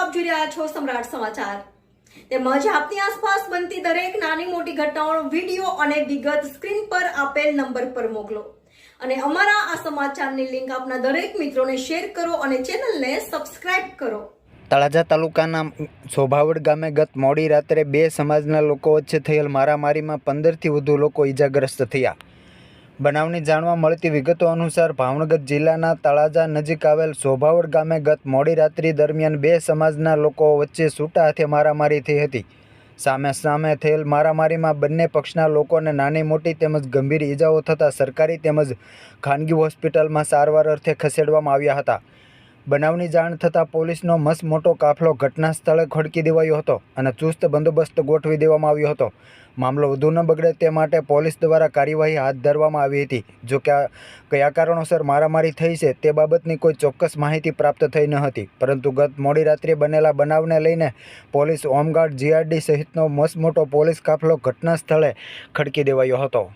આપ જોઈ રહ્યા છો સમ્રાટ સમાચાર. તેમજ આપની આસપાસ બનતી દરેક નાની મોટી ઘટનાઓનો વીડિયો અને વિગત સ્ક્રીન પર આપેલ નંબર પર મોકલો. અને અમારા આ સમાચારની લિંક આપના દરેક મિત્રોને શેર કરો અને ચેનલને સબસ્ક્રાઇબ કરો. તળાજા તાલુકાના સોભાવડ ગામે ગત મોડી રાત્રે બે સમાજના લોકો વચ્ચે થયેલ મારામારીમાં પંદરથી વધુ લોકો ઈજાગ્રસ્ત થયા. બનાવની જાણવા મળતી વિગતો અનુસાર ભાવનગર જિલ્લાના તળાજા નજીક આવેલ શોભાવડ ગામે ગત મોડી રાત્રિ દરમિયાન બે સમાજના લોકો વચ્ચે છૂટા હાથે મારામારી થઈ હતી. સામે સામે થયેલ મારામારીમાં બંને પક્ષના લોકોને નાની મોટી તેમજ ગંભીર ઈજાઓ થતાં સરકારી તેમજ ખાનગી હોસ્પિટલમાં સારવાર અર્થે ખસેડવામાં આવ્યા હતા. બનાવની જાણ થતાં પોલીસનો મસમોટો કાફલો ઘટના સ્થળે ખડકી દેવાયો હતો અને ચુસ્ત બંદોબસ્ત ગોઠવી દેવામાં આવ્યો હતો. મામલો વધુ ન બગડે તે માટે પોલીસ દ્વારા કાર્યવાહી હાથ ધરવામાં આવી હતી. જો કે કયા કારણોસર મારામારી થઈ છે તે બાબતની કોઈ ચોક્કસ માહિતી પ્રાપ્ત થઈ ન હતી. પરંતુ ગત મોડી રાત્રે બનેલા બનાવને લઈને પોલીસ હોમગાર્ડ જીઆરડી સહિતનો મસમોટો પોલીસ કાફલો ઘટના સ્થળે ખડકી દેવાયો હતો.